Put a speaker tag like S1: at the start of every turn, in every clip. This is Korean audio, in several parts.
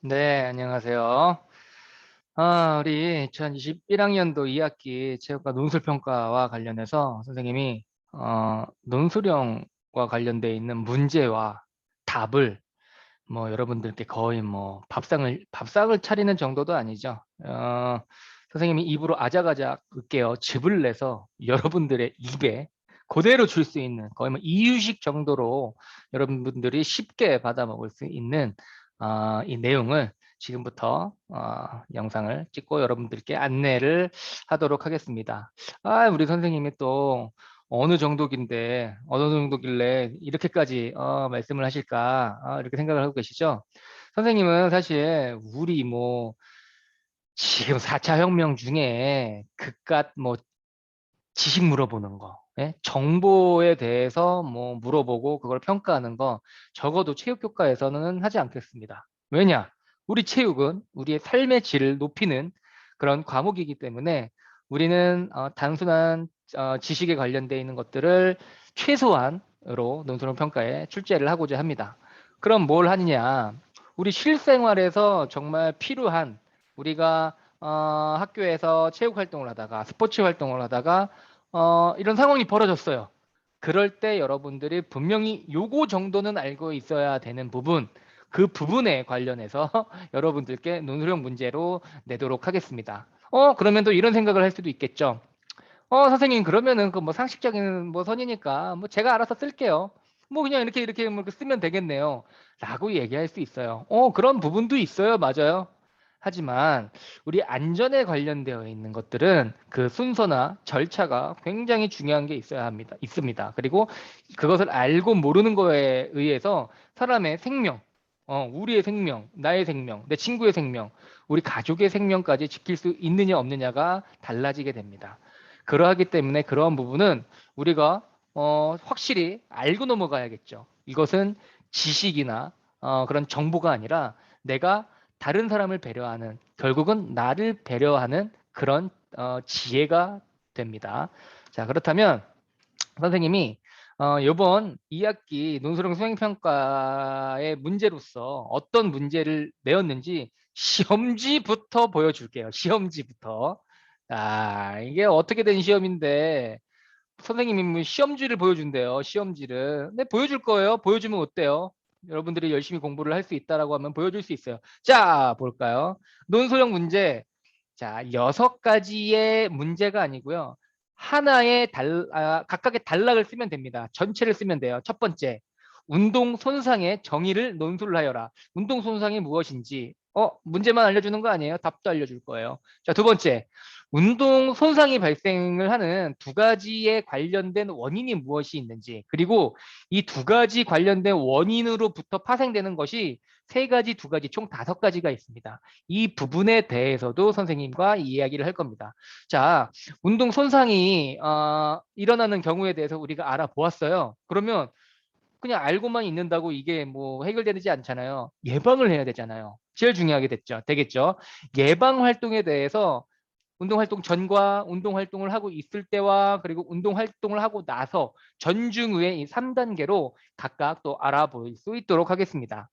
S1: 네, 안녕하세요. 아, 우리 2021학년도 2학기 체육과 논술평가와 관련해서 선생님이 어, 논술형과 관련되어 있는 문제와 답을 뭐 여러분들께 거의 뭐 밥상을 밥상을 차리는 정도도 아니죠. 어, 선생님이 입으로 아작아작 으깨어 즙을 내서 여러분들의 입에 그대로 줄 수 있는 거의 뭐 이유식 정도로 여러분들이 쉽게 받아 먹을 수 있는 어, 이 내용을 지금부터 어, 영상을 찍고 여러분들께 안내를 하도록 하겠습니다. 아, 우리 선생님이 또 어느 정도긴데 어느 정도길래 이렇게까지 어, 말씀을 하실까 어, 이렇게 생각을 하고 계시죠? 선생님은 사실 우리 뭐 지금 4차 혁명 중에 그깟 뭐 지식 물어보는 거, 예? 정보에 대해서 뭐 물어보고 그걸 평가하는 거 적어도 체육 교과에서는 하지 않겠습니다. 왜냐? 우리 체육은 우리의 삶의 질을 높이는 그런 과목이기 때문에 우리는 어, 단순한 어, 지식에 관련되어 있는 것들을 최소한으로 논술형 평가에 출제를 하고자 합니다. 그럼 뭘 하느냐? 우리 실생활에서 정말 필요한 우리가 어, 학교에서 체육 활동을 하다가 스포츠 활동을 하다가 어, 이런 상황이 벌어졌어요. 그럴 때 여러분들이 분명히 요거 정도는 알고 있어야 되는 부분 그 부분에 관련해서 여러분들께 논술형 문제로 내도록 하겠습니다. 어 그러면 또 이런 생각을 할 수도 있겠죠. 어 선생님 그러면은 그 뭐 상식적인 뭐 선이니까 뭐 제가 알아서 쓸게요. 뭐 그냥 이렇게 이렇게 뭐 쓰면 되겠네요. 라고 얘기할 수 있어요. 어 그런 부분도 있어요. 맞아요. 하지만 우리 안전에 관련되어 있는 것들은 그 순서나 절차가 굉장히 중요한 게 있어야 합니다. 있습니다. 그리고 그것을 알고 모르는 거에 의해서 사람의 생명, 어, 우리의 생명, 나의 생명, 내 친구의 생명, 우리 가족의 생명까지 지킬 수 있느냐 없느냐가 달라지게 됩니다. 그러하기 때문에 그러한 부분은 우리가 어, 확실히 알고 넘어가야겠죠. 이것은 지식이나 어, 그런 정보가 아니라 내가 다른 사람을 배려하는 결국은 나를 배려하는 그런 어, 지혜가 됩니다. 자 그렇다면 선생님이 어, 이번 2학기 논술형 수행평가의 문제로서 어떤 문제를 내었는지 시험지부터 보여줄게요. 시험지부터. 아, 이게 어떻게 된 시험인데 선생님이 뭐 시험지를 보여준대요. 시험지를. 네, 보여줄 거예요. 보여주면 어때요? 여러분들이 열심히 공부를 할 수 있다라고 하면 보여줄 수 있어요. 자, 볼까요? 논소형 문제. 자, 여섯 가지의 문제가 아니고요. 하나의 달, 아, 각각의 단락을 쓰면 됩니다. 전체를 쓰면 돼요. 첫 번째, 운동 손상의 정의를 논술을 하여라. 운동 손상이 무엇인지 어 문제만 알려주는 거 아니에요? 답도 알려줄 거예요. 자, 두 번째, 운동 손상이 발생을 하는 두 가지에 관련된 원인이 무엇이 있는지 그리고 이 두 가지 관련된 원인으로부터 파생되는 것이 세 가지, 두 가지, 총 다섯 가지가 있습니다. 이 부분에 대해서도 선생님과 이야기를 할 겁니다. 자, 운동 손상이 어, 일어나는 경우에 대해서 우리가 알아보았어요. 그러면 그냥 알고만 있는다고 이게 뭐 해결되지 않잖아요. 예방을 해야 되잖아요. 제일 중요하게 됐죠. 되겠죠. 예방 활동에 대해서 운동 활동 전과 운동 활동을 하고 있을 때와 그리고 운동 활동을 하고 나서 전중 후에 이 3단계로 각각 또 알아볼 수 있도록 하겠습니다.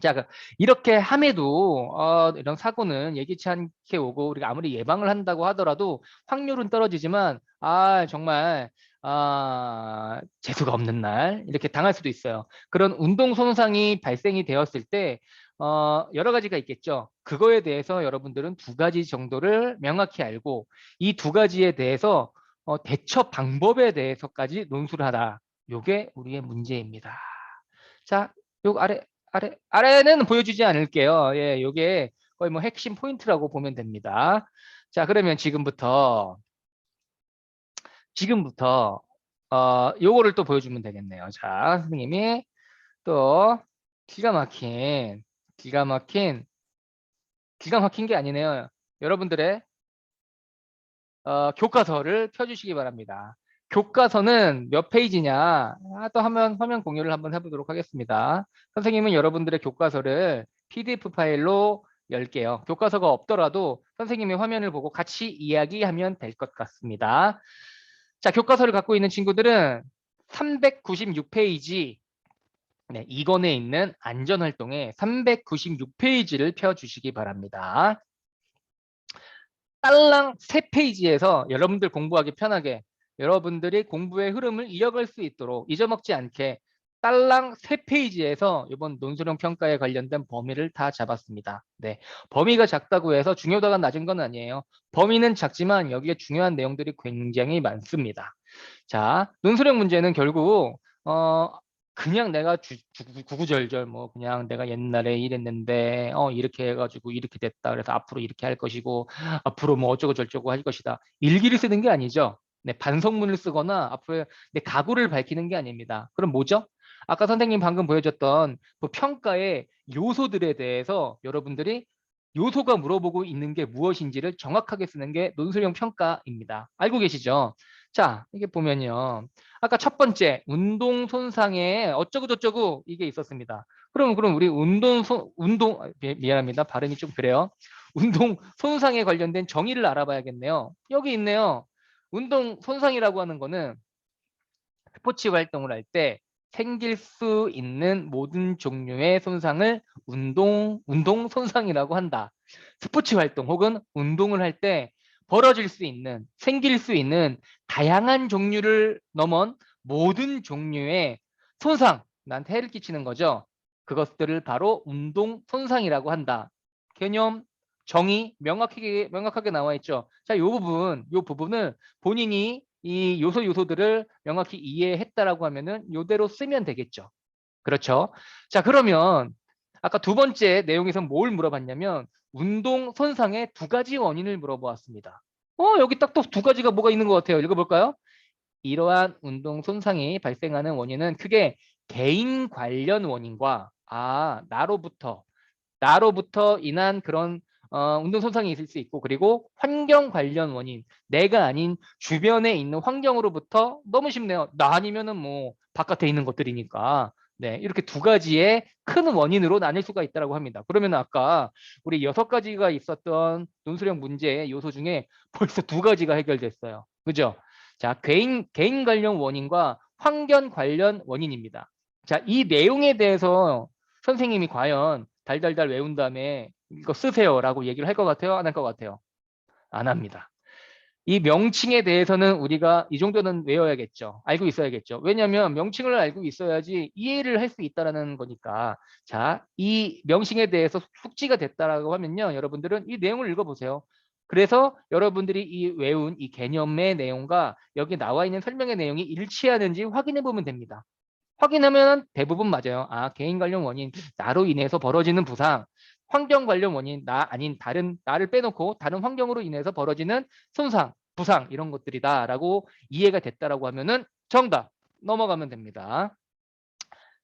S1: 자, 그 이렇게 함에도 어, 이런 사고는 예기치 않게 오고 우리가 아무리 예방을 한다고 하더라도 확률은 떨어지지만 아 정말 아 재수가 없는 날 이렇게 당할 수도 있어요. 그런 운동 손상이 발생이 되었을 때 어, 여러 가지가 있겠죠. 그거에 대해서 여러분들은 두 가지 정도를 명확히 알고 이 두 가지에 대해서 어, 대처 방법에 대해서까지 논술을 하다. 요게 우리의 문제입니다. 자, 요 아래 아래 아래는 보여주지 않을게요. 예, 요게 거의 뭐 핵심 포인트라고 보면 됩니다. 자, 그러면 지금부터 지금부터 어 요거를 또 보여주면 되겠네요. 자, 선생님이 또 기가 막힌 기가 막힌 기가 막힌 게 아니네요. 여러분들의 어, 교과서를 펴주시기 바랍니다. 교과서는 몇 페이지냐? 아, 또 화면, 화면 공유를 한번 해보도록 하겠습니다. 선생님은 여러분들의 교과서를 PDF 파일로 열게요. 교과서가 없더라도 선생님의 화면을 보고 같이 이야기하면 될 것 같습니다. 자, 교과서를 갖고 있는 친구들은 396페이지 네, 이권에 있는 안전활동의 396페이지를 펴주시기 바랍니다. 딸랑 3페이지에서 여러분들 공부하기 편하게 여러분들이 공부의 흐름을 이어갈 수 있도록 잊어먹지 않게 딸랑 3페이지에서 이번 논술형 평가에 관련된 범위를 다 잡았습니다. 네, 범위가 작다고 해서 중요도가 낮은 건 아니에요. 범위는 작지만 여기에 중요한 내용들이 굉장히 많습니다. 자, 논술형 문제는 결국 어, 그냥 내가 주, 주, 구구절절 뭐 그냥 내가 옛날에 이랬는데 어 이렇게 해가지고 이렇게 됐다. 그래서 앞으로 이렇게 할 것이고 앞으로 뭐 어쩌고 저쩌고 할 것이다. 일기를 쓰는 게 아니죠. 네 반성문을 쓰거나 앞으로 내 각오를 밝히는 게 아닙니다. 그럼 뭐죠? 아까 선생님 방금 보여줬던 그 평가의 요소들에 대해서 여러분들이 요소가 물어보고 있는 게 무엇인지를 정확하게 쓰는 게 논술형 평가입니다. 알고 계시죠 자 이게 보면요 아까 첫 번째 운동 손상에 어쩌고 저쩌고 이게 있었습니다. 그럼 그럼 우리 운동 손 운동 아, 미, 미안합니다. 발음이 좀 그래요. 운동 손상에 관련된 정의를 알아봐야겠네요. 여기 있네요. 운동 손상이라고 하는 거는 스포츠 활동을 할 때 생길 수 있는 모든 종류의 손상을 운동 운동 손상이라고 한다. 스포츠 활동 혹은 운동을 할 때 벌어질 수 있는 생길 수 있는 다양한 종류를 넘은 모든 종류의 손상 나한테 해를 끼치는 거죠. 그것들을 바로 운동 손상이라고 한다. 개념 정의 명확하게 명확하게 나와 있죠. 자 이 부분 이 부분을 본인이 이 요소 요소들을 명확히 이해했다라고 하면은 요대로 쓰면 되겠죠. 그렇죠? 자 그러면 아까 두 번째 내용에서 뭘 물어봤냐면 운동 손상의 두 가지 원인을 물어보았습니다. 어 여기 딱 또 두 가지가 뭐가 있는 것 같아요. 읽어볼까요? 이러한 운동 손상이 발생하는 원인은 크게 개인 관련 원인과 아 나로부터 나로부터 인한 그런 어, 운동 손상이 있을 수 있고 그리고 환경 관련 원인 내가 아닌 주변에 있는 환경으로부터 너무 쉽네요. 나 아니면은 뭐 바깥에 있는 것들이니까 네, 이렇게 두 가지의 큰 원인으로 나뉠 수가 있다고 합니다. 그러면 아까 우리 여섯 가지가 있었던 논술형 문제의 요소 중에 벌써 두 가지가 해결됐어요. 그죠? 자, 개인, 개인 관련 원인과 환경 관련 원인입니다. 자, 이 내용에 대해서 선생님이 과연 달달달 외운 다음에 이거 쓰세요라고 얘기를 할 것 같아요? 안 할 것 같아요? 안 합니다. 이 명칭에 대해서는 우리가 이 정도는 외워야겠죠. 알고 있어야겠죠. 왜냐하면 명칭을 알고 있어야지 이해를 할 수 있다라는 거니까. 자, 이 명칭에 대해서 숙지가 됐다라고 하면요. 여러분들은 이 내용을 읽어보세요. 그래서 여러분들이 이 외운 이 개념의 내용과 여기 나와 있는 설명의 내용이 일치하는지 확인해 보면 됩니다. 확인하면 대부분 맞아요. 아, 개인 관련 원인, 나로 인해서 벌어지는 부상, 환경 관련 원인, 나 아닌 다른 나를 빼놓고 다른 환경으로 인해서 벌어지는 손상, 부상 이런 것들이다라고 이해가 됐다라고 하면은 정답 넘어가면 됩니다.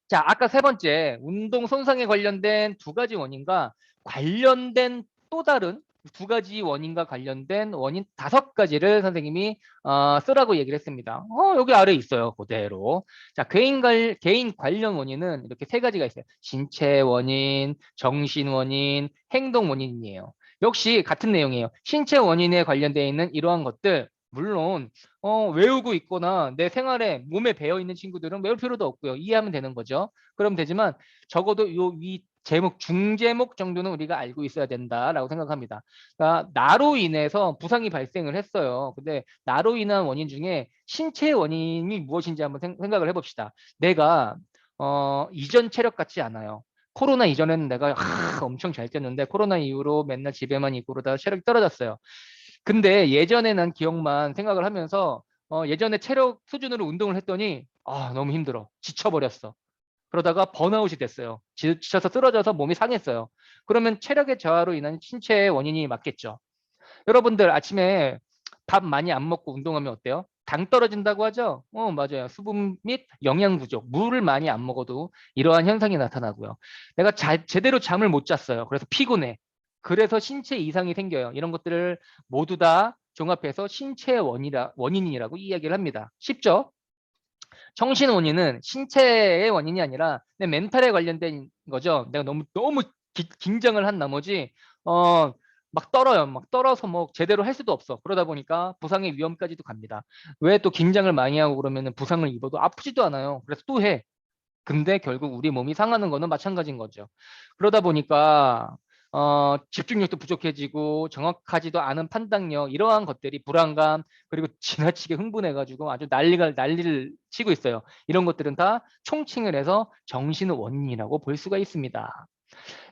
S1: 자, 아까 세 번째 운동 손상에 관련된 두 가지 원인과 관련된 또 다른 두 가지 원인과 관련된 원인 다섯 가지를 선생님이 어, 쓰라고 얘기를 했습니다. 어, 여기 아래 있어요. 그대로. 자, 개인, 관, 개인 관련 원인은 이렇게 세 가지가 있어요. 신체 원인, 정신 원인, 행동 원인이에요. 역시 같은 내용이에요. 신체 원인에 관련되어 있는 이러한 것들 물론 어, 외우고 있거나 내 생활에 몸에 배어 있는 친구들은 외울 필요도 없고요. 이해하면 되는 거죠. 그럼 되지만 적어도 요위 제목 중제목 정도는 우리가 알고 있어야 된다라고 생각합니다. 그러니까 나로 인해서 부상이 발생을 했어요. 근데 나로 인한 원인 중에 신체 원인이 무엇인지 한번 생각을 해봅시다. 내가 어, 이전 체력 같지 않아요. 코로나 이전에는 내가 하, 엄청 잘 뛰었는데 코로나 이후로 맨날 집에만 있고 그러다가 체력이 떨어졌어요. 근데 예전에는 기억만 생각을 하면서 어, 예전에 체력 수준으로 운동을 했더니 아 너무 힘들어 지쳐버렸어. 그러다가 번아웃이 됐어요. 지쳐서 쓰러져서 몸이 상했어요. 그러면 체력의 저하로 인한 신체의 원인이 맞겠죠. 여러분들 아침에 밥 많이 안 먹고 운동하면 어때요? 당 떨어진다고 하죠? 어, 맞아요. 수분 및 영양 부족, 물을 많이 안 먹어도 이러한 현상이 나타나고요. 내가 자, 제대로 잠을 못 잤어요. 그래서 피곤해. 그래서 신체 이상이 생겨요. 이런 것들을 모두 다 종합해서 신체 원이라, 원인이라고 이야기를 합니다. 쉽죠? 정신 원인은 신체의 원인이 아니라 내 멘탈에 관련된 거죠. 내가 너무 너무 기, 긴장을 한 나머지 어, 막 떨어요. 막 떨어서 뭐 제대로 할 수도 없어. 그러다 보니까 부상의 위험까지도 갑니다. 왜 또 긴장을 많이 하고 그러면 부상을 입어도 아프지도 않아요. 그래서 또 해. 근데 결국 우리 몸이 상하는 거는 마찬가지인 거죠. 그러다 보니까 어, 집중력도 부족해지고 정확하지도 않은 판단력 이러한 것들이 불안감 그리고 지나치게 흥분해가지고 아주 난리가 난리를 치고 있어요. 이런 것들은 다 총칭을 해서 정신 원인이라고 볼 수가 있습니다.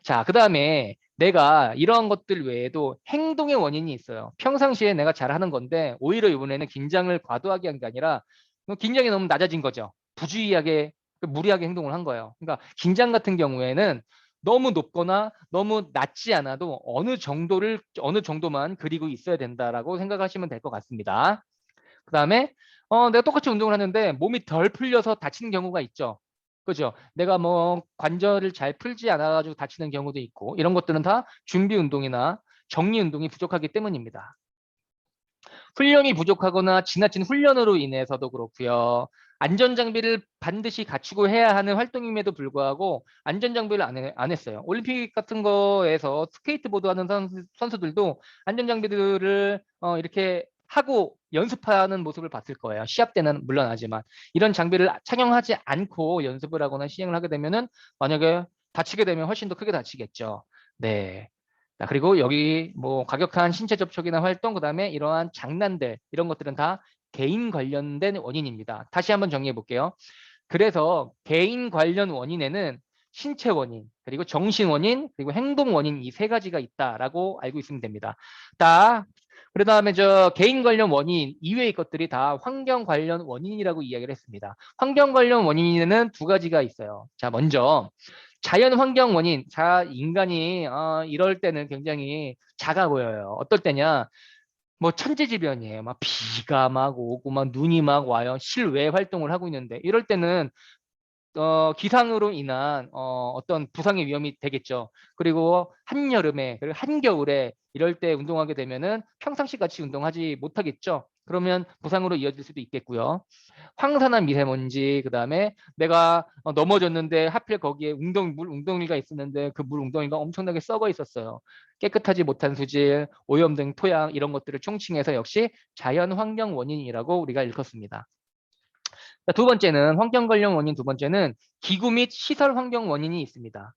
S1: 자, 그 다음에 내가 이러한 것들 외에도 행동의 원인이 있어요. 평상시에 내가 잘하는 건데 오히려 이번에는 긴장을 과도하게 한 게 아니라 긴장이 너무 낮아진 거죠. 부주의하게 무리하게 행동을 한 거예요. 그러니까 긴장 같은 경우에는 너무 높거나 너무 낮지 않아도 어느 정도를 어느 정도만 그리고 있어야 된다라고 생각하시면 될 것 같습니다. 그 다음에 어, 내가 똑같이 운동을 하는데 몸이 덜 풀려서 다치는 경우가 있죠. 그죠? 내가 뭐 관절을 잘 풀지 않아가지고 다치는 경우도 있고 이런 것들은 다 준비 운동이나 정리 운동이 부족하기 때문입니다. 훈련이 부족하거나 지나친 훈련으로 인해서도 그렇고요. 안전장비를 반드시 갖추고 해야 하는 활동임에도 불구하고 안전장비를 안, 해, 안 했어요. 올림픽 같은 거에서 스케이트보드 하는 선수, 들도 안전장비들을 어, 이렇게 하고 연습하는 모습을 봤을 거예요. 시합 때는 물론 하지만 이런 장비를 착용하지 않고 연습을 하거나 시행을 하게 되면은 만약에 다치게 되면 훨씬 더 크게 다치겠죠. 네. 그리고 여기 뭐 과격한 신체 접촉이나 활동 그다음에 이러한 장난들 이런 것들은 다 개인 관련된 원인입니다. 다시 한번 정리해 볼게요. 그래서 개인 관련 원인에는 신체 원인, 그리고 정신 원인, 그리고 행동 원인 이 세 가지가 있다라고 알고 있으면 됩니다. 다 그 다음에 저 개인 관련 원인 이외의 것들이 다 환경 관련 원인이라고 이야기를 했습니다. 환경 관련 원인에는 두 가지가 있어요. 자, 먼저 자연 환경 원인. 자, 인간이 어, 이럴 때는 굉장히 작아 보여요. 어떨 때냐? 뭐 천재지변이에요. 막 비가 막 오고 막 눈이 막 와요. 실외 활동을 하고 있는데 이럴 때는 어, 기상으로 인한 어, 어떤 부상의 위험이 되겠죠. 그리고 한여름에 그리고 한겨울에 이럴 때 운동하게 되면은 평상시 같이 운동하지 못하겠죠. 그러면 부상으로 이어질 수도 있겠고요. 황산화 미세먼지 그 다음에 내가 어, 넘어졌는데 하필 거기에 웅덩이 물 웅덩이가 있었는데 그 물 웅덩이가 엄청나게 썩어 있었어요. 깨끗하지 못한 수질, 오염된 토양 이런 것들을 총칭해서 역시 자연 환경 원인이라고 우리가 읽었습니다. 두 번째는 환경 관련 원인 두 번째는 기구 및 시설 환경 원인이 있습니다.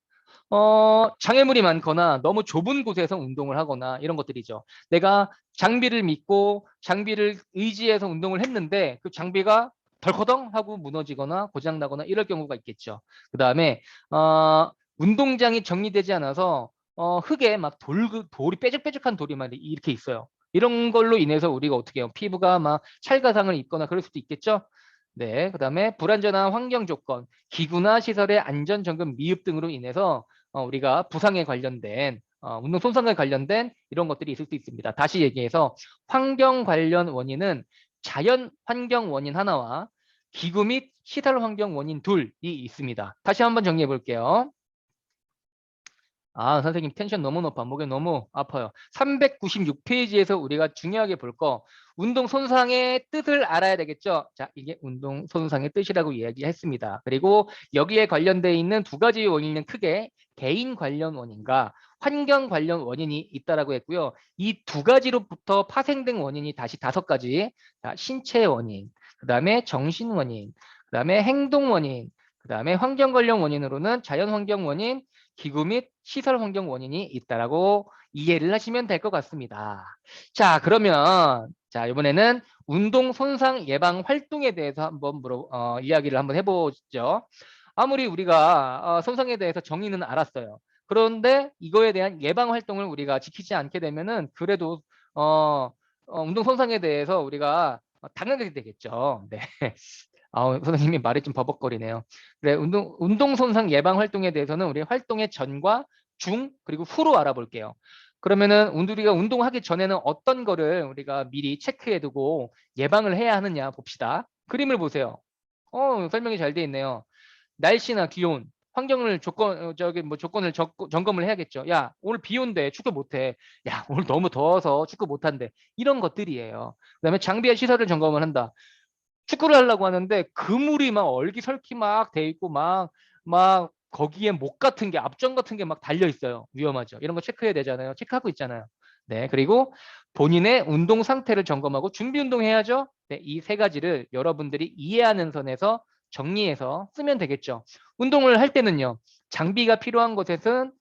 S1: 어, 장애물이 많거나 너무 좁은 곳에서 운동을 하거나 이런 것들이죠. 내가 장비를 믿고 장비를 의지해서 운동을 했는데 그 장비가 덜커덩 하고 무너지거나 고장나거나 이럴 경우가 있겠죠. 그 다음에 어, 운동장이 정리되지 않아서 어, 흙에 막 돌, 돌이 뾰족뾰족한 돌이 막 이렇게 있어요. 이런 걸로 인해서 우리가 어떻게 해요? 피부가 막 찰가상을 입거나 그럴 수도 있겠죠. 네, 그 다음에 불안전한 환경 조건, 기구나 시설의 안전 점검 미흡 등으로 인해서 어, 우리가 부상에 관련된 어, 운동 손상에 관련된 이런 것들이 있을 수 있습니다. 다시 얘기해서 환경 관련 원인은 자연 환경 원인 하나와 기구 및 시설 환경 원인 둘이 있습니다. 다시 한번 정리해 볼게요. 아, 선생님 텐션 너무 높아. 목이 너무 아파요. 396페이지에서 우리가 중요하게 볼 거 운동 손상의 뜻을 알아야 되겠죠. 자, 이게 운동 손상의 뜻이라고 이야기했습니다. 그리고 여기에 관련되어 있는 두 가지 원인은 크게 개인 관련 원인과 환경 관련 원인이 있다라고 했고요. 이 두 가지로부터 파생된 원인이 다시 다섯 가지. 자, 신체 원인, 그 다음에 정신 원인, 그 다음에 행동 원인, 그 다음에 환경 관련 원인으로는 자연 환경 원인, 기구 및 시설 환경 원인이 있다라고 이해를 하시면 될 것 같습니다. 자, 그러면 자 이번에는 운동 손상 예방 활동에 대해서 한번 물어 어, 이야기를 한번 해보죠. 아무리 우리가 어, 손상에 대해서 정의는 알았어요. 그런데 이거에 대한 예방 활동을 우리가 지키지 않게 되면은 그래도 어, 어 운동 손상에 대해서 우리가 당연하게 되겠죠. 네. 아, 선생님이 말이 좀 버벅거리네요. 그래, 운동, 운동 손상 예방 활동에 대해서는 우리 활동의 전과 중 그리고 후로 알아볼게요. 그러면은 우리가 운동하기 전에는 어떤 거를 우리가 미리 체크해 두고 예방을 해야 하느냐 봅시다. 그림을 보세요. 어, 설명이 잘 돼 있네요. 날씨나 기온, 환경을 조건 어, 저기 뭐 조건을 적, 점검을 해야겠죠. 야 오늘 비 온대 축구 못해. 야 오늘 너무 더워서 축구 못한대. 이런 것들이에요. 그다음에 장비와 시설을 점검을 한다. 축구를 하려고 하는데 그물이 막 얼기설키 막 돼 있고 막 막 거기에 목 같은 게 앞전 같은 게 막 달려 있어요. 위험하죠. 이런 거 체크해야 되잖아요. 체크하고 있잖아요. 네, 그리고 본인의 운동 상태를 점검하고 준비 운동 해야죠. 네, 이 세 가지를 여러분들이 이해하는 선에서 정리해서 쓰면 되겠죠. 운동을 할 때는요. 장비가 필요한 곳에서는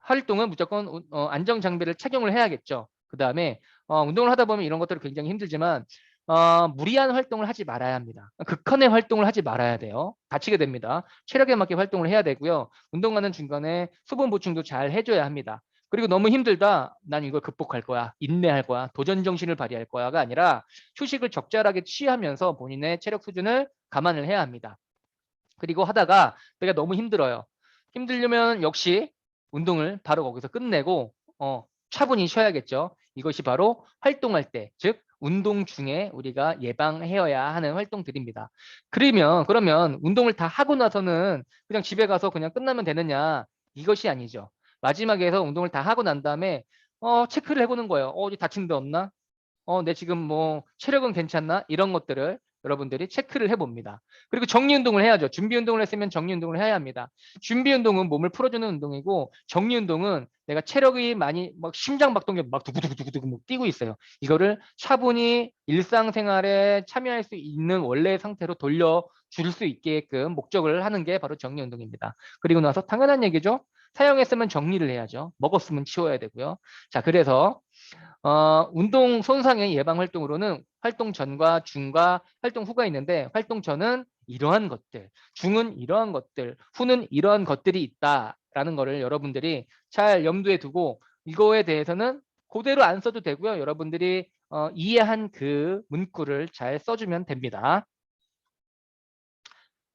S1: 활동은 무조건 우- 어, 안정 장비를 착용을 해야겠죠. 그 다음에 어, 운동을 하다 보면 이런 것들이 굉장히 힘들지만 어, 무리한 활동을 하지 말아야 합니다. 극한의 활동을 하지 말아야 돼요. 다치게 됩니다. 체력에 맞게 활동을 해야 되고요. 운동하는 중간에 수분 보충도 잘 해줘야 합니다. 그리고 너무 힘들다. 난 이걸 극복할 거야. 인내할 거야. 도전 정신을 발휘할 거야가 아니라 휴식을 적절하게 취하면서 본인의 체력 수준을 감안을 해야 합니다. 그리고 하다가 내가 너무 힘들어요. 힘들려면 역시 운동을 바로 거기서 끝내고 어, 차분히 쉬어야겠죠. 이것이 바로 활동할 때, 즉 운동 중에 우리가 예방해야 하는 활동들입니다. 그러면 그러면 운동을 다 하고 나서는 그냥 집에 가서 그냥 끝나면 되느냐? 이것이 아니죠. 마지막에서 운동을 다 하고 난 다음에 어, 체크를 해보는 거예요. 어, 다친 데 없나? 어, 내 지금 뭐 체력은 괜찮나? 이런 것들을 여러분들이 체크를 해봅니다. 그리고 정리 운동을 해야죠. 준비 운동을 했으면 정리 운동을 해야 합니다. 준비 운동은 몸을 풀어주는 운동이고 정리 운동은 내가 체력이 많이 막 심장 박동이 막 두구두구두구두구 막 뛰고 있어요. 이거를 차분히 일상생활에 참여할 수 있는 원래의 상태로 돌려 줄 수 있게끔 목적을 하는 게 바로 정리 운동입니다. 그리고 나서 당연한 얘기죠. 사용했으면 정리를 해야죠. 먹었으면 치워야 되고요. 자, 그래서 어, 운동 손상의 예방 활동으로는 활동 전과 중과 활동 후가 있는데 활동 전은 이러한 것들, 중은 이러한 것들, 후는 이러한 것들이 있다라는 거를 여러분들이 잘 염두에 두고 이거에 대해서는 그대로 안 써도 되고요. 여러분들이 어, 이해한 그 문구를 잘 써주면 됩니다.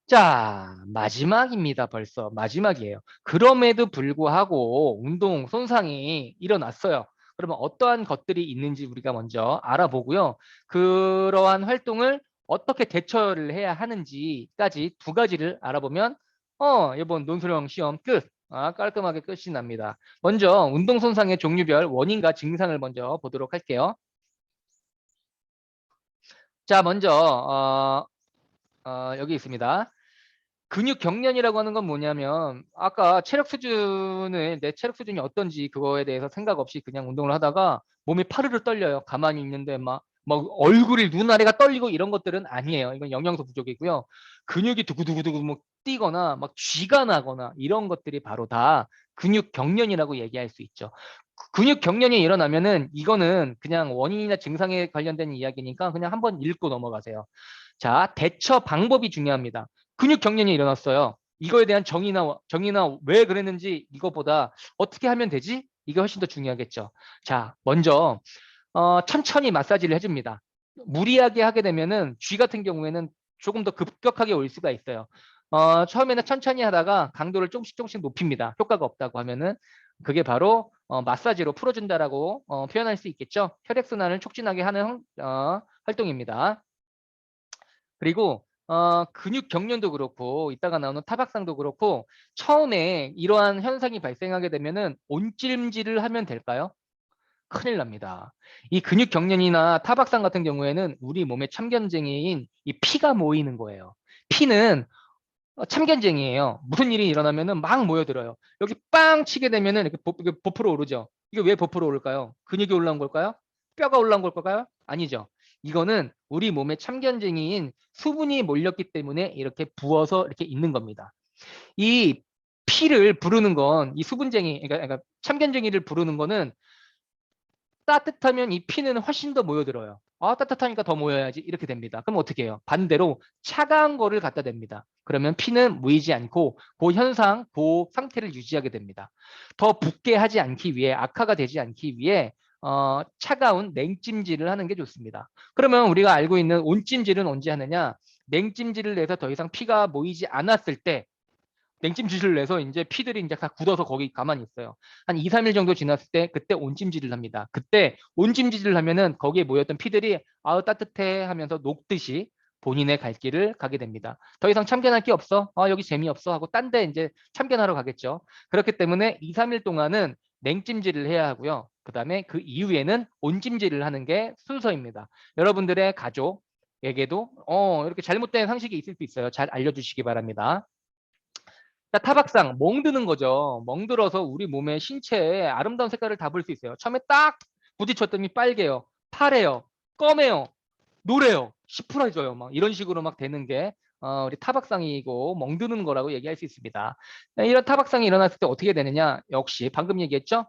S1: 자, 마지막입니다. 벌써 마지막이에요. 그럼에도 불구하고 운동 손상이 일어났어요. 그러면 어떠한 것들이 있는지 우리가 먼저 알아보고요. 그러한 활동을 어떻게 대처를 해야 하는지까지 두 가지를 알아보면 어, 이번 논술형 시험 끝. 아, 깔끔하게 끝이 납니다. 먼저 운동 손상의 종류별 원인과 증상을 먼저 보도록 할게요. 자, 먼저 어, 어, 여기 있습니다. 근육 경련이라고 하는 건 뭐냐면 아까 체력 수준을 내 체력 수준이 어떤지 그거에 대해서 생각 없이 그냥 운동을 하다가 몸이 파르르 떨려요. 가만히 있는데 막, 막 얼굴이 눈아래가 떨리고 이런 것들은 아니에요. 이건 영양소 부족이고요. 근육이 두구두구두구 뭐 뛰거나 막 쥐가 나거나 이런 것들이 바로 다 근육 경련이라고 얘기할 수 있죠. 근육 경련이 일어나면은 이거는 그냥 원인이나 증상에 관련된 이야기니까 그냥 한번 읽고 넘어가세요. 자, 대처 방법이 중요합니다. 근육 경련이 일어났어요. 이거에 대한 정의나 정의나 왜 그랬는지 이것보다 어떻게 하면 되지? 이게 훨씬 더 중요하겠죠. 자, 먼저 어, 천천히 마사지를 해줍니다. 무리하게 하게 되면은 쥐 같은 경우에는 조금 더 급격하게 올 수가 있어요. 어, 처음에는 천천히 하다가 강도를 조금씩 조금씩 높입니다. 효과가 없다고 하면은 그게 바로 어, 마사지로 풀어준다라고 어, 표현할 수 있겠죠. 혈액순환을 촉진하게 하는 어, 활동입니다. 그리고 어, 근육 경련도 그렇고 이따가 나오는 타박상도 그렇고 처음에 이러한 현상이 발생하게 되면은 온찜질을 하면 될까요? 큰일 납니다. 이 근육 경련이나 타박상 같은 경우에는 우리 몸의 참견쟁이인 이 피가 모이는 거예요. 피는 어, 참견쟁이에요. 무슨 일이 일어나면은 막 모여들어요. 여기 빵 치게 되면은 이렇게 보, 이게 부풀어 오르죠. 이게 왜 부풀어 오를까요? 근육이 올라온 걸까요? 뼈가 올라온 걸까요? 아니죠. 이거는 우리 몸의 참견쟁이인 수분이 몰렸기 때문에 이렇게 부어서 이렇게 있는 겁니다. 이 피를 부르는 건 이 수분쟁이, 그러니까, 그러니까 참견쟁이를 부르는 거는 따뜻하면 이 피는 훨씬 더 모여들어요. 아, 따뜻하니까 더 모여야지. 이렇게 됩니다. 그럼 어떻게 해요? 반대로 차가운 거를 갖다 댑니다. 그러면 피는 모이지 않고 그 현상, 그 상태를 유지하게 됩니다. 더 붓게 하지 않기 위해, 악화가 되지 않기 위해 어, 차가운 냉찜질을 하는 게 좋습니다. 그러면 우리가 알고 있는 온찜질은 언제 하느냐? 냉찜질을 내서 더 이상 피가 모이지 않았을 때 냉찜질을 내서 이제 피들이 이제 다 굳어서 거기 가만히 있어요. 한 2, 3일 정도 지났을 때 그때 온찜질을 합니다. 그때 온찜질을 하면은 거기에 모였던 피들이 아우 따뜻해 하면서 녹듯이 본인의 갈 길을 가게 됩니다. 더 이상 참견할 게 없어. 아 여기 재미없어 하고 딴 데 이제 참견하러 가겠죠. 그렇기 때문에 2, 3일 동안은 냉찜질을 해야 하고요. 그 다음에 그 이후에는 온찜질을 하는 게 순서입니다. 여러분들의 가족에게도 어, 이렇게 잘못된 상식이 있을 수 있어요. 잘 알려주시기 바랍니다. 자, 타박상, 멍드는 거죠. 멍들어서 우리 몸의 신체에 아름다운 색깔을 다 볼 수 있어요. 처음에 딱 부딪혔더니 빨개요, 파래요, 검해요, 노래요, 시프라져요. 막 이런 식으로 막 되는 게 어, 우리 타박상이고 멍드는 거라고 얘기할 수 있습니다. 네, 이런 타박상이 일어났을 때 어떻게 되느냐? 역시 방금 얘기했죠?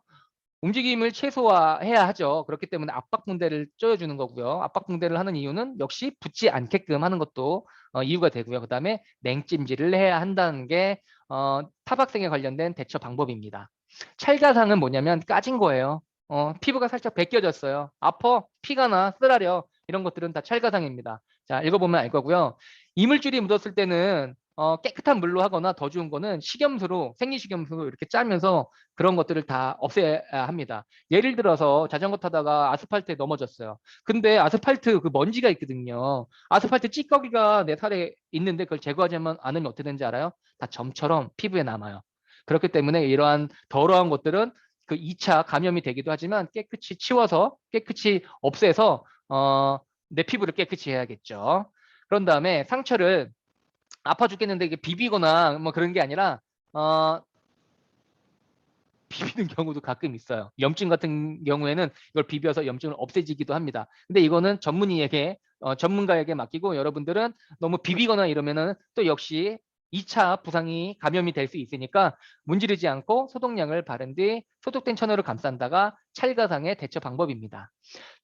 S1: 움직임을 최소화해야 하죠. 그렇기 때문에 압박 붕대를 쪼여주는 거고요. 압박 붕대를 하는 이유는 역시 붙지 않게끔 하는 것도 어, 이유가 되고요. 그 다음에 냉찜질을 해야 한다는 게 어, 타박상에 관련된 대처 방법입니다. 찰가상은 뭐냐면 까진 거예요. 어, 피부가 살짝 벗겨졌어요. 아파, 피가 나, 쓰라려 이런 것들은 다 찰가상입니다. 자, 읽어보면 알 거고요. 이물질이 묻었을 때는 어, 깨끗한 물로 하거나 더 좋은 거는 식염수로 생리식염수로 이렇게 짜면서 그런 것들을 다 없애야 합니다. 예를 들어서 자전거 타다가 아스팔트에 넘어졌어요. 근데 아스팔트 그 먼지가 있거든요. 아스팔트 찌꺼기가 내 살에 있는데 그걸 제거하지 않으면 어떻게 되는지 알아요? 다 점처럼 피부에 남아요. 그렇기 때문에 이러한 더러운 것들은 그 2차 감염이 되기도 하지만 깨끗이 치워서 깨끗이 없애서 어, 내 피부를 깨끗이 해야겠죠. 그런 다음에 상처를 아파 죽겠는데 이게 비비거나 뭐 그런 게 아니라 어, 비비는 경우도 가끔 있어요. 염증 같은 경우에는 이걸 비벼서 염증을 없애지기도 합니다. 근데 이거는 전문의에게 어, 전문가에게 맡기고 여러분들은 너무 비비거나 이러면은 또 역시 2차 부상이 감염이 될 수 있으니까 문지르지 않고 소독약을 바른 뒤 소독된 천으로 감싼다가 찰가상의 대처 방법입니다.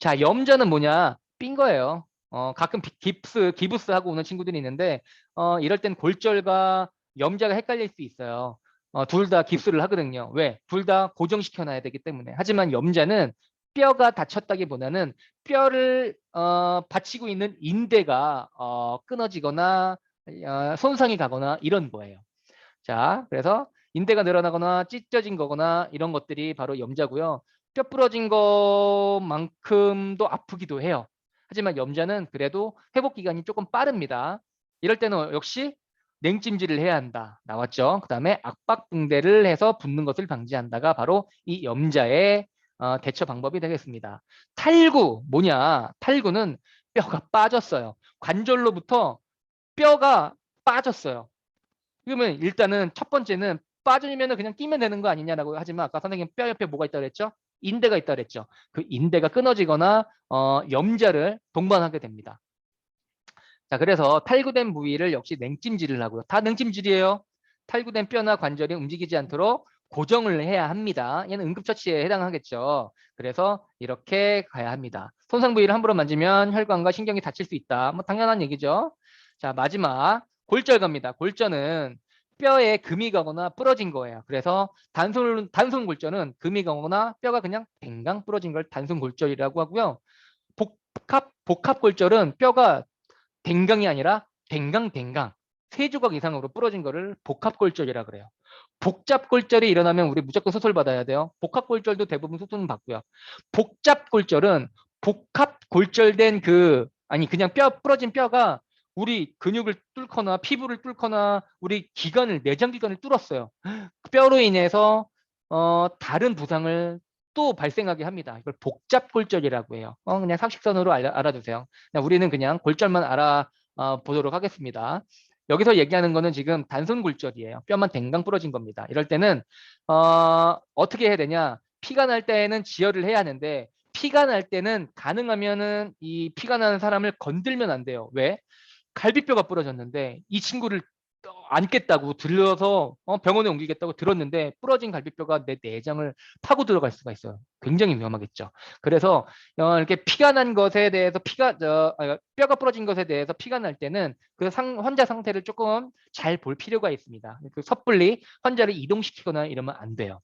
S1: 자, 염자는 뭐냐? 삔 거예요. 어, 가끔 깁스, 기부스 하고 오는 친구들이 있는데 어, 이럴 땐 골절과 염자가 헷갈릴 수 있어요. 어, 둘 다 깁스를 하거든요. 왜? 둘 다 고정시켜 놔야 되기 때문에. 하지만 염자는 뼈가 다쳤다기보다는 뼈를 어, 받치고 있는 인대가 어, 끊어지거나 어, 손상이 가거나 이런 거예요. 자, 그래서 인대가 늘어나거나 찢어진 거거나 이런 것들이 바로 염자고요. 뼈 부러진 것만큼도 아프기도 해요. 하지만 염자는 그래도 회복 기간이 조금 빠릅니다. 이럴 때는 역시 냉찜질을 해야 한다. 나왔죠? 그 다음에 압박붕대를 해서 붓는 것을 방지한다가 바로 이 염자의 어, 대처 방법이 되겠습니다. 탈구 뭐냐? 탈구는 뼈가 빠졌어요. 관절로부터 뼈가 빠졌어요. 그러면 일단은 첫 번째는 빠지면 그냥 끼면 되는 거 아니냐라고 하지만 아까 선생님 뼈 옆에 뭐가 있다고 그랬죠? 인대가 있다 그랬죠. 그 인대가 끊어지거나 어, 염자를 동반하게 됩니다. 자, 그래서 탈구된 부위를 역시 냉찜질을 하고요. 다 냉찜질이에요. 탈구된 뼈나 관절이 움직이지 않도록 고정을 해야 합니다. 얘는 응급처치에 해당하겠죠. 그래서 이렇게 가야 합니다. 손상 부위를 함부로 만지면 혈관과 신경이 다칠 수 있다. 뭐 당연한 얘기죠. 자, 마지막 골절 갑니다. 골절은 뼈에 금이 가거나 부러진 거예요. 그래서 단순 단순 골절은 금이 가거나 뼈가 그냥 댕강 부러진 걸 단순 골절이라고 하고요. 복합 복합 골절은 뼈가 댕강이 아니라 댕강 댕강 세 조각 이상으로 부러진 거를 복합 골절이라 그래요. 복잡 골절이 일어나면 우리 무조건 수술 받아야 돼요. 복합 골절도 대부분 수술은 받고요. 복잡 골절은 복합 골절된 그 아니 그냥 뼈 부러진 뼈가 우리 근육을 뚫거나 피부를 뚫거나 우리 기관을 내장 기관을 뚫었어요. 뼈로 인해서 어, 다른 부상을 또 발생하게 합니다. 이걸 복잡골절이라고 해요. 어, 그냥 상식선으로 알아, 알아두세요. 그냥 우리는 그냥 골절만 알아 어, 보도록 하겠습니다. 여기서 얘기하는 거는 지금 단순 골절이에요. 뼈만 댕강 부러진 겁니다. 이럴 때는 어, 어떻게 해야 되냐? 피가 날 때에는 지혈을 해야 하는데 피가 날 때는 가능하면은 이 피가 나는 사람을 건들면 안 돼요. 왜? 갈비뼈가 부러졌는데 이 친구를 안겠다고 들려서 어, 병원에 옮기겠다고 들었는데 부러진 갈비뼈가 내 내장을 파고 들어갈 수가 있어요. 굉장히 위험하겠죠. 그래서 어, 이렇게 피가 난 것에 대해서 피가 저, 아, 뼈가 부러진 것에 대해서 피가 날 때는 그 상, 환자 상태를 조금 잘 볼 필요가 있습니다. 그 섣불리 환자를 이동시키거나 이러면 안 돼요.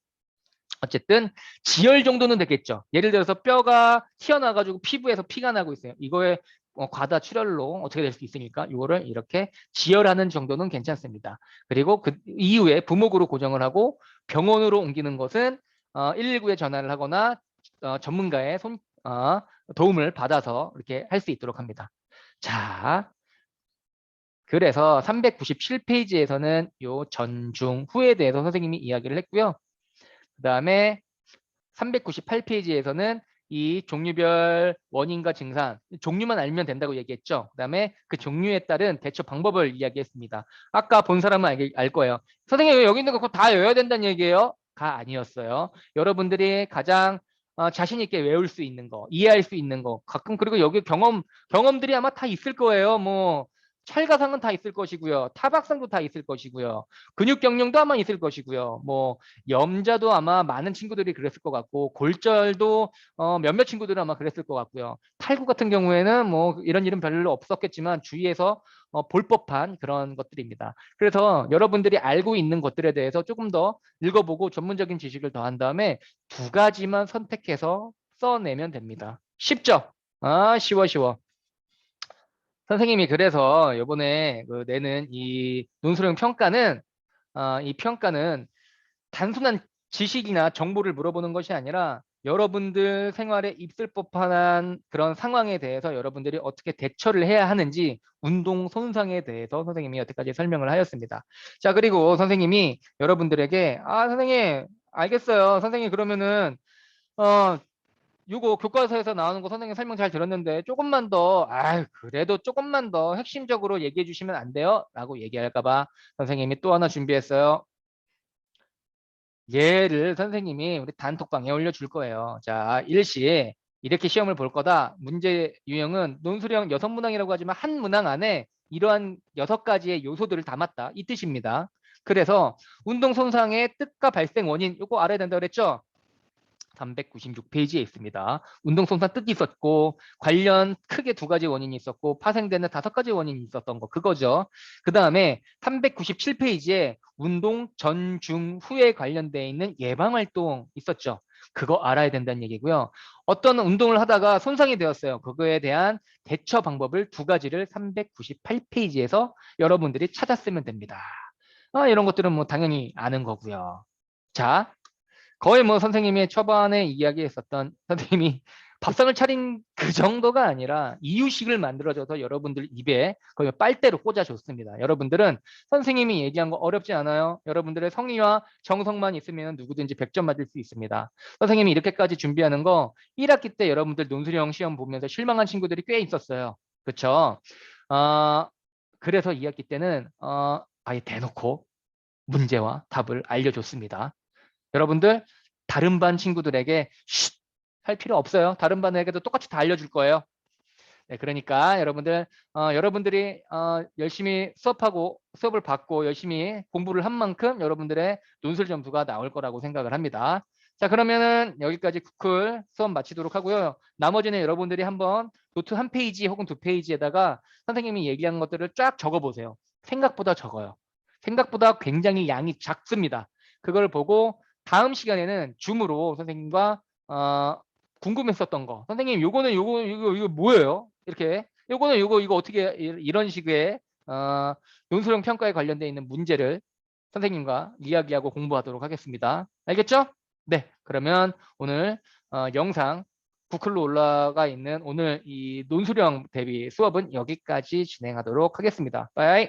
S1: 어쨌든 지혈 정도는 되겠죠. 예를 들어서 뼈가 튀어나와가지고 피부에서 피가 나고 있어요. 이거에 어, 과다 출혈로 어떻게 될 수 있으니까 이거를 이렇게 지혈하는 정도는 괜찮습니다. 그리고 그 이후에 부목으로 고정을 하고 병원으로 옮기는 것은 어, 119에 전화를 하거나 어, 전문가의 손, 어, 도움을 받아서 이렇게 할 수 있도록 합니다. 자, 그래서 397페이지에서는 요 전중 후에 대해서 선생님이 이야기를 했고요. 그 다음에 398페이지에서는 이 종류별 원인과 증상, 종류만 알면 된다고 얘기했죠. 그 다음에 그 종류에 따른 대처 방법을 이야기했습니다. 아까 본 사람은 알, 알 거예요. 선생님 여기 있는 거 다 외워야 된다는 얘기예요? 가 아니었어요. 여러분들이 가장 어, 자신 있게 외울 수 있는 거, 이해할 수 있는 거, 가끔 그리고 여기 경험 경험들이 아마 다 있을 거예요. 뭐 찰가상은 다 있을 것이고요. 타박상도 다 있을 것이고요. 근육 경련도 아마 있을 것이고요. 뭐 염자도 아마 많은 친구들이 그랬을 것 같고 골절도 어, 몇몇 친구들은 아마 그랬을 것 같고요. 탈구 같은 경우에는 뭐 이런 일은 별로 없었겠지만 주위에서 어, 볼 법한 그런 것들입니다. 그래서 여러분들이 알고 있는 것들에 대해서 조금 더 읽어보고 전문적인 지식을 더한 다음에 두 가지만 선택해서 써내면 됩니다. 쉽죠? 아 쉬워 쉬워. 선생님이 그래서 이번에 그 내는 이 논술형 평가는 어, 이 평가는 단순한 지식이나 정보를 물어보는 것이 아니라 여러분들 생활에 있을 법한 그런 상황에 대해서 여러분들이 어떻게 대처를 해야 하는지 운동 손상에 대해서 선생님이 여태까지 설명을 하였습니다. 자 그리고 선생님이 여러분들에게 아 선생님 알겠어요. 선생님 그러면은 어 요거 교과서에서 나오는 거 선생님 설명 잘 들었는데 조금만 더, 아 그래도 조금만 더 핵심적으로 얘기해 주시면 안 돼요? 라고 얘기할까봐 선생님이 또 하나 준비했어요. 얘를 선생님이 우리 단톡방에 올려줄 거예요. 자, 일시 이렇게 시험을 볼 거다. 문제 유형은 논술형 여섯 문항이라고 하지만 한 문항 안에 이러한 여섯 가지의 요소들을 담았다. 이 뜻입니다. 그래서 운동 손상의 뜻과 발생 원인 요거 알아야 된다 그랬죠? 396페이지에 있습니다. 운동 손상 뜻이 있었고 관련 크게 두 가지 원인이 있었고 파생되는 다섯 가지 원인이 있었던 거 그거죠. 그 다음에 397페이지에 운동 전, 중, 후에 관련되어 있는 예방활동 있었죠. 그거 알아야 된다는 얘기고요. 어떤 운동을 하다가 손상이 되었어요. 그거에 대한 대처 방법을 두 가지를 398페이지에서 여러분들이 찾았으면 됩니다. 아, 이런 것들은 뭐 당연히 아는 거고요. 자, 거의 뭐 선생님이 초반에 이야기했었던 선생님이 밥상을 차린 그 정도가 아니라 이유식을 만들어줘서 여러분들 입에 거의 빨대로 꽂아줬습니다. 여러분들은 선생님이 얘기한 거 어렵지 않아요. 여러분들의 성의와 정성만 있으면 누구든지 100점 맞을 수 있습니다. 선생님이 이렇게까지 준비하는 거 1학기 때 여러분들 논술형 시험 보면서 실망한 친구들이 꽤 있었어요. 그렇죠? 어, 그래서 2학기 때는 어, 아예 대놓고 문제와 답을 알려줬습니다. 여러분들 다른 반 친구들에게 쉿! 할 필요 없어요. 다른 반에게도 똑같이 다 알려줄 거예요. 네, 그러니까 여러분들 어, 여러분들이 어, 열심히 수업하고 수업을 받고 열심히 공부를 한 만큼 여러분들의 논술 점수가 나올 거라고 생각을 합니다. 자 그러면은 여기까지 쿠클 수업 마치도록 하고요. 나머지는 여러분들이 한번 노트 한 페이지 혹은 두 페이지에다가 선생님이 얘기한 것들을 쫙 적어보세요. 생각보다 적어요. 생각보다 굉장히 양이 작습니다. 그걸 보고 다음 시간에는 줌으로 선생님과 어, 궁금했었던 거. 선생님 요거는 요거 이거 이거 뭐예요? 이렇게. 요거는 요거 이거 어떻게 이런 식의 어, 논술형 평가에 관련되어 있는 문제를 선생님과 이야기하고 공부하도록 하겠습니다. 알겠죠? 네. 그러면 오늘 어, 영상 구클로 올라가 있는 오늘 이 논술형 대비 수업은 여기까지 진행하도록 하겠습니다. 바이